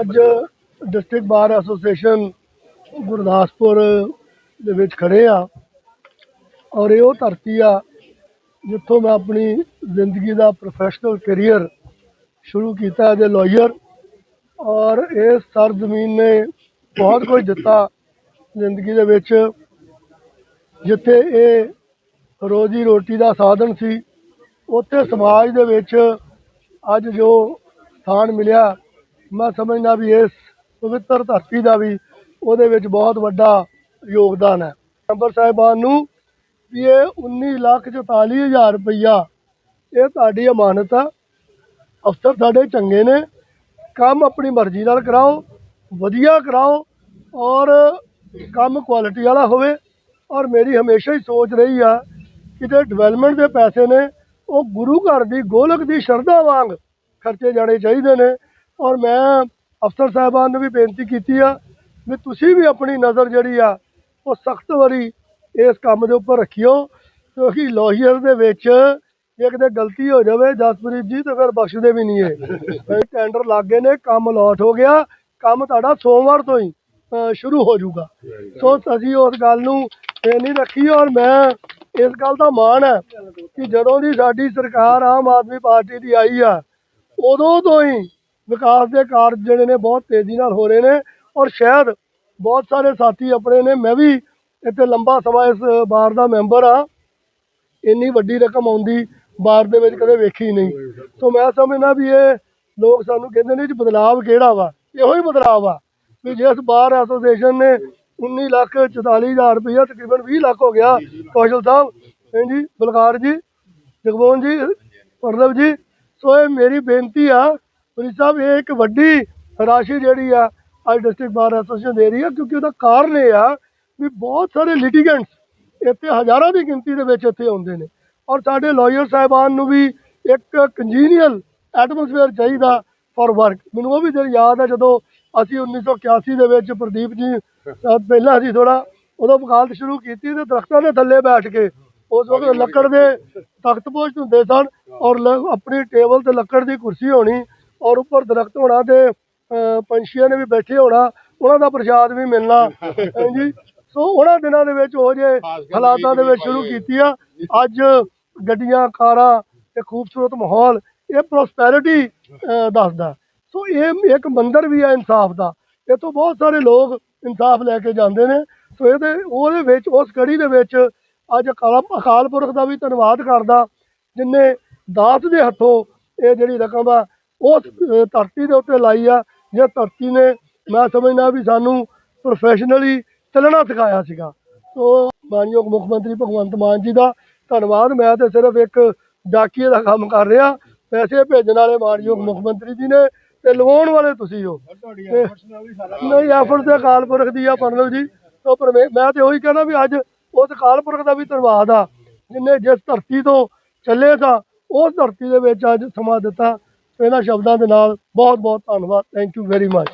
ਅੱਜ district bar association Gurdaspur ਦੇ ਵਿੱਚ ਖੜੇ ਆ ਔਰ ਇਹ ਉਹ ਧਰਤੀ ਆ ਜਿੱਥੋਂ ਮੈਂ ਆਪਣੀ ਜ਼ਿੰਦਗੀ ਦਾ ਪ੍ਰੋਫੈਸ਼ਨਲ ਕੈਰੀਅਰ ਸ਼ੁਰੂ ਕੀਤਾ ਐਜ਼ ਅ ਲਾਇਰ ਔਰ ਇਸ ਸਰਜ਼ਮੀਨ ਨੇ ਬਹੁਤ ਕੁਝ ਦਿੱਤਾ ਜ਼ਿੰਦਗੀ ਦੇ ਵਿੱਚ, ਜਿੱਥੇ ਇਹ ਰੋਜੀ ਰੋਟੀ ਦਾ ਸਾਧਨ ਸੀ, ਉੱਥੇ ਸਮਾਜ ਦੇ ਵਿੱਚ ਅੱਜ ਜੋ ਸਥਾਨ ਮਿਲਿਆ ਮੈਂ ਸਮਝਦਾ ਵੀ ਇਸ ਪਵਿੱਤਰ ਧਰਤੀ ਦਾ ਵੀ ਉਹਦੇ ਵਿੱਚ ਬਹੁਤ ਵੱਡਾ ਯੋਗਦਾਨ ਹੈ। ਮੈਂਬਰ ਸਾਹਿਬਾਨ ਨੂੰ ਵੀ ਇਹ 19 ਲੱਖ 44 ਹਜ਼ਾਰ ਰੁਪਈਆ, ਇਹ ਤੁਹਾਡੀ ਅਮਾਨਤ ਆ। ਅਫਸਰ ਸਾਡੇ ਚੰਗੇ ਨੇ। ਕੰਮ ਆਪਣੀ ਮਰਜ਼ੀ ਨਾਲ ਕਰਾਓ, ਵਧੀਆ ਕਰਾਓ ਔਰ ਕੰਮ ਕੁਆਲਿਟੀ ਵਾਲਾ ਹੋਵੇ। ਔਰ ਮੇਰੀ ਹਮੇਸ਼ਾ ਹੀ ਸੋਚ ਰਹੀ ਆ ਕਿ ਜੇ ਡਿਵੈਲਪਮੈਂਟ ਦੇ ਪੈਸੇ ਨੇ, ਉਹ ਗੁਰੂ ਘਰ ਦੀ ਗੋਲਕ ਦੀ ਸ਼ਰਧਾ ਵਾਂਗ ਖਰਚੇ ਜਾਣੇ ਚਾਹੀਦੇ ਨੇ। ਔਰ ਮੈਂ ਅਫਸਰ ਸਾਹਿਬਾਨ ਨੂੰ ਵੀ ਬੇਨਤੀ ਕੀਤੀ ਆ ਵੀ ਤੁਸੀਂ ਵੀ ਆਪਣੀ ਨਜ਼ਰ ਜਿਹੜੀ ਆ, ਉਹ ਸਖਤ ਵਾਰੀ ਇਸ ਕੰਮ ਦੇ ਉੱਪਰ ਰੱਖਿਓ, ਕਿਉਂਕਿ ਲੋਹੀਅਰ ਦੇ ਵਿੱਚ ਜੇ ਕਿਤੇ ਗਲਤੀ ਹੋ ਜਾਵੇ ਜਸਪ੍ਰੀਤ ਜੀ ਤਾਂ ਫਿਰ ਬਖਸ਼ਦੇ ਵੀ ਨਹੀਂ ਹੈ ਟੈਂਡਰ ਲੱਗ ਗਏ ਨੇ, ਕੰਮ ਅਲਾਟ ਹੋ ਗਿਆ, ਕੰਮ ਤੁਹਾਡਾ ਸੋਮਵਾਰ ਤੋਂ ਹੀ ਸ਼ੁਰੂ ਹੋ ਜਾਊਗਾ। ਸੋ ਅਸੀਂ ਉਸ ਗੱਲ ਨੂੰ ਇਹ ਨਹੀਂ ਰੱਖੀ ਔਰ ਮੈਂ ਇਸ ਗੱਲ ਦਾ ਮਾਣ ਹੈ ਕਿ ਜਦੋਂ ਦੀ ਸਾਡੀ ਸਰਕਾਰ ਆਮ ਆਦਮੀ ਪਾਰਟੀ ਦੀ ਆਈ ਆ, ਉਦੋਂ ਤੋਂ ਹੀ ਵਿਕਾਸ ਦੇ ਕਾਰਜ ਜਿਹੜੇ ਨੇ ਬਹੁਤ ਤੇਜ਼ੀ ਨਾਲ ਹੋ ਰਹੇ ਨੇ ਔਰ ਸ਼ਾਇਦ ਬਹੁਤ ਸਾਰੇ ਸਾਥੀ ਆਪਣੇ ਨੇ, ਮੈਂ ਵੀ ਇੱਥੇ ਲੰਬਾ ਸਮਾਂ ਇਸ ਬਾਰ ਦਾ ਮੈਂਬਰ ਆ ਇੰਨੀ ਵੱਡੀ ਰਕਮ ਆਉਂਦੀ ਬਾਰ ਦੇ ਵਿੱਚ ਕਦੇ ਵੇਖੀ ਨਹੀਂ। ਸੋ ਮੈਂ ਸਮਝਦਾ ਵੀ ਇਹ ਲੋਕ ਸਾਨੂੰ ਕਹਿੰਦੇ ਨੇ ਜੀ ਬਦਲਾਵ ਕਿਹੜਾ ਵਾ? ਇਹੋ ਹੀ ਬਦਲਾਵ ਆ ਵੀ ਜਿਸ ਬਾਰ ਐਸੋਸੀਏਸ਼ਨ ਨੇ 19 ਲੱਖ 44 ਹਜ਼ਾਰ ਰੁਪਇਆ ਤਕਰੀਬਨ 20 ਲੱਖ ਹੋ ਗਿਆ। ਕੌਸ਼ਲ ਸਾਹਿਬ ਹਾਂਜੀ ਬਲਕਾਰ ਜੀ, ਜਗਮੋਹਨ ਜੀ, ਪ੍ਰਦਵ ਜੀ, ਸੋ ਇਹ ਮੇਰੀ ਬੇਨਤੀ ਆ ਪੁਲਿਸ ਸਾਹਿਬ, ਇਹ ਇੱਕ ਵੱਡੀ ਰਾਸ਼ੀ ਜਿਹੜੀ ਆ, ਅੱਜ ਡਿਸਟ੍ਰਿਕਟ ਬਾਰ ਐਸੋਸੀਏਸ਼ਨ ਦੇ ਰਹੀ ਆ, ਕਿਉਂਕਿ ਉਹਦਾ ਕਾਰਨ ਇਹ ਆ ਵੀ ਬਹੁਤ ਸਾਰੇ ਲਿਟੀਗੈਂਟਸ ਇੱਥੇ ਹਜ਼ਾਰਾਂ ਦੀ ਗਿਣਤੀ ਦੇ ਵਿੱਚ ਇੱਥੇ ਆਉਂਦੇ ਨੇ। ਔਰ ਸਾਡੇ ਲਾਇਰ ਸਾਹਿਬਾਨ ਨੂੰ ਵੀ ਇੱਕ ਕੰਜੀਨੀਅਲ ਐਟਮੋਸਫੇਅਰ ਚਾਹੀਦਾ ਫॉर ਵਰਕ ਮੈਨੂੰ ਉਹ ਵੀ ਦਿਨ ਯਾਦ ਹੈ ਜਦੋਂ ਅਸੀਂ 1981 ਦੇ ਵਿੱਚ ਪ੍ਰਦੀਪ ਜੀ ਪਹਿਲਾਂ ਅਸੀਂ ਥੋੜਾ ਉਦੋਂ ਵਕਾਲਤ ਸ਼ੁਰੂ ਕੀਤੀ ਤੇ ਦਰਖਤਾਂ ਦੇ ਥੱਲੇ ਬੈਠ ਕੇ ਉਸ ਵਕਤ ਲੱਕੜ ਦੇ ਤਖਤ ਪੋਸ਼ ਹੁੰਦੇ ਸਨ ਔਰ ਲ- ਆਪਣੀ ਟੇਬਲ ਤੇ ਲੱਕੜ ਦੀ ਕੁਰਸੀ ਹੋਣੀ ਔਰ ਉੱਪਰ ਦਰਖਤ ਹੋਣਾ ਤੇ ਪੰਛੀਆਂ ਨੇ ਵੀ ਬੈਠੇ ਹੋਣਾ ਉਹਨਾਂ ਦਾ ਪ੍ਰਸ਼ਾਦ ਵੀ ਮਿਲਣਾ। ਹਾਂਜੀ। ਸੋ ਉਹਨਾਂ ਦਿਨਾਂ ਦੇ ਵਿੱਚ ਉਹ ਜੇ ਹਾਲਾਤਾਂ ਦੇ ਵਿੱਚ ਸ਼ੁਰੂ ਕੀਤੀ ਆ ਅੱਜ ਗੱਡੀਆਂ ਕਾਰਾਂ ਤੇ ਖੂਬਸੂਰਤ ਮਾਹੌਲ ਇਹ ਪ੍ਰੋਸਪੈਰਿਟੀ ਦੱਸਦਾ। ਸੋ ਇਹ ਇੱਕ ਮੰਦਰ ਵੀ ਹੈ ਇਨਸਾਫ ਦਾ। ਇੱਥੋਂ ਬਹੁਤ ਸਾਰੇ ਲੋਕ ਇਨਸਾਫ ਲੈ ਕੇ ਜਾਂਦੇ ਨੇ। ਸੋ ਇਹਦੇ ਉਹਦੇ ਵਿੱਚ ਉਸ ਕੜੀ ਦੇ ਵਿੱਚ ਅੱਜ ਅਕਾਲ ਪੁਰਖ ਦਾ ਵੀ ਧੰਨਵਾਦ ਕਰਦਾ ਜਿਨੇ ਦਾਸ ਦੇ ਹੱਥੋਂ ਇਹ ਜਿਹੜੀ ਰਕਮ ਆ ਉਸ ਧਰਤੀ ਦੇ ਉੱਤੇ ਲਾਈ ਆ ਜੇ ਧਰਤੀ ਨੇ ਮੈਂ ਸਮਝਦਾ ਵੀ ਸਾਨੂੰ ਪ੍ਰੋਫੈਸ਼ਨਲੀ ਚੱਲਣਾ ਸਿਖਾਇਆ ਸੀਗਾ। ਸੋ ਮਾਨਯੋਗ ਮੁੱਖ ਮੰਤਰੀ ਭਗਵੰਤ ਮਾਨ ਜੀ ਦਾ ਧੰਨਵਾਦ। ਮੈਂ ਤੇ ਸਿਰਫ ਇੱਕ ਡਾਕੀਏ ਦਾ ਕੰਮ ਕਰ ਰਿਹਾ। ਪੈਸੇ ਭੇਜਣ ਵਾਲੇ ਮਾਨਯੋਗ ਮੁੱਖ ਮੰਤਰੀ ਜੀ ਨੇ ਤੇ ਲਵਾਉਣ ਵਾਲੇ ਤੁਸੀਂ ਹੋ। ਨਹੀਂ ਐਫਰਟ ਤੇ ਅਕਾਲ ਪੁਰਖ ਦੀ ਆ ਪਰਨਵ ਜੀ। ਸੋ ਪਰਮੇ ਮੈਂ ਤੇ ਉਹੀ ਕਹਿਣਾ ਵੀ ਅੱਜ ਉਸ ਅਕਾਲ ਪੁਰਖ ਦਾ ਵੀ ਧੰਨਵਾਦ ਆ। ਜਿਨੇ ਜਿਸ ਧਰਤੀ ਤੋਂ ਚੱਲੇ ਸਾਂ ਉਸ ਧਰਤੀ ਦੇ ਵਿੱਚ ਅੱਜ ਸਮਾਂ ਦਿੱਤਾ। ਇਹਨਾਂ ਸ਼ਬਦਾਂ ਦੇ ਨਾਲ ਬਹੁਤ ਬਹੁਤ ਧੰਨਵਾਦ। Thank you very much